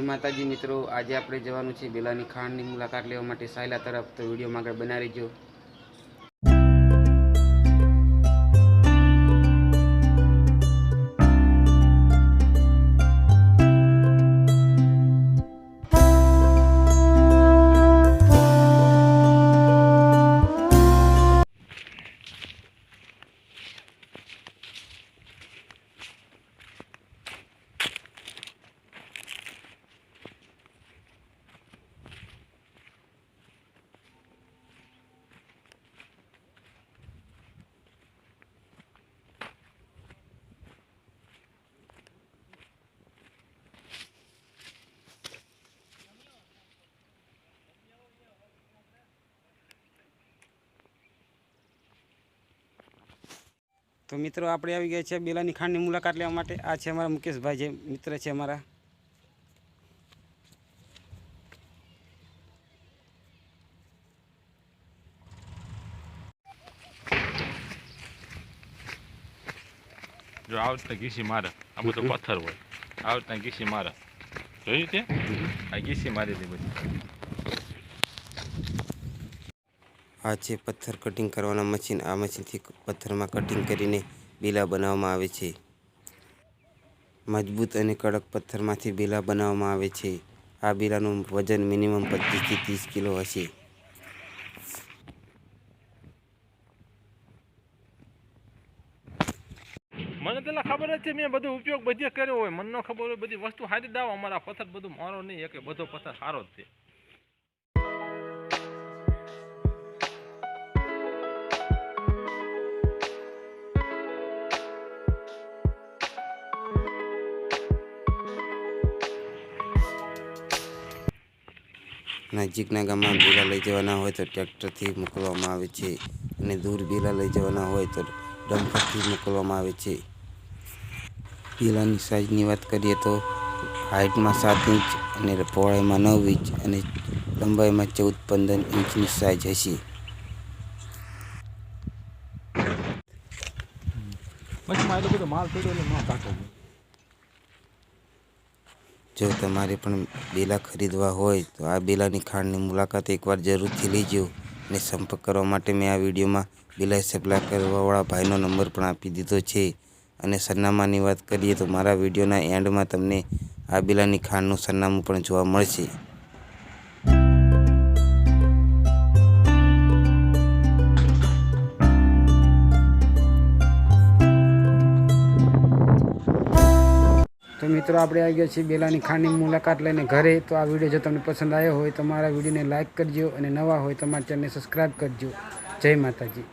માતાજી મિત્રો, આજે આપણે જવાનું છે બેલાની ખાણની મુલાકાત લેવા માટે સાયલા તરફ. તો વિડીયોમાં આગળ બનાવી રહેજો. તો મિત્રો આપણે આવી ગયા છે બેલાની ખાંડની મુલાકાત લેવા માટે. આ છે અમારા મુકેશભાઈ જે મિત્ર છે અમારા. જો આ રીતના ઘીસી મારે. આ બધો પથ્થર હોય. આ રીતના ઘીસી મારે. જોયું તે? આ ઘીસી મારી હતી બધી. આ છે પથ્થર કટિંગ કરવાના મશીન આ મશીનથી પથ્થરમાં કટિંગ કરીને બીલા બનાવવામાં આવે છે. મજબૂત અને કડક પથ્થરમાંથી બીલા બનાવવામાં આવે છે. આ બીલાનું વજન મિનિમમ પચીસથી ત્રીસ કિલો હશે. મને પેલા ખબર જ છે, મેં બધો ઉપયોગ બધે કર્યો હોય. મને ખબર હોય બધી વસ્તુ સારી દાવ અમારા પથ્થર બધું મારો નહીં કે બધો પથ્થર સારો જ છે. નજીકના ગામમાં બીલા લઈ જવાના હોય તો ટ્રેક્ટરથી મોકલવામાં આવે છે અને દૂર બીલા લઈ જવાના હોય તો ડમ્પરથી મોકલવામાં આવે છે. બીલાની સાઇઝની વાત કરીએ તો હાઇટમાં સાત ઇંચ અને પહોળાઈમાં નવ ઇંચ અને લંબાઈમાં ચૌદ પંદર ઇંચની સાઇઝ હશે. માલ જો તમારે પણ બેલા ખરીદવા હોય, તો આ બેલાની ખાંડની મુલાકાત એકવાર જરૂરથી લેજો અને સંપર્ક કરવા માટે મેં આ વિડીયોમાં બેલા સપ્લાય કરવાવાળા ભાઈનો નંબર પણ આપી દીધો છે. અને સરનામાની વાત કરીએ તો મારા વિડીયોના એન્ડમાં તમને આ બેલાની ખાંડનું સરનામું પણ જોવા મળશે. તો મિત્રો, આપણે આવી ગયા છીએ બેલાની ખાંડની મુલાકાત લઈને ઘરે. તો આ વીડિયો જો તમને પસંદ આવ્યો હોય તો મારા વિડીયોને લાઇક કરજો અને નવા હોય તો મારા ચેનલને સબસ્ક્રાઈબ કરજો. જય માતાજી.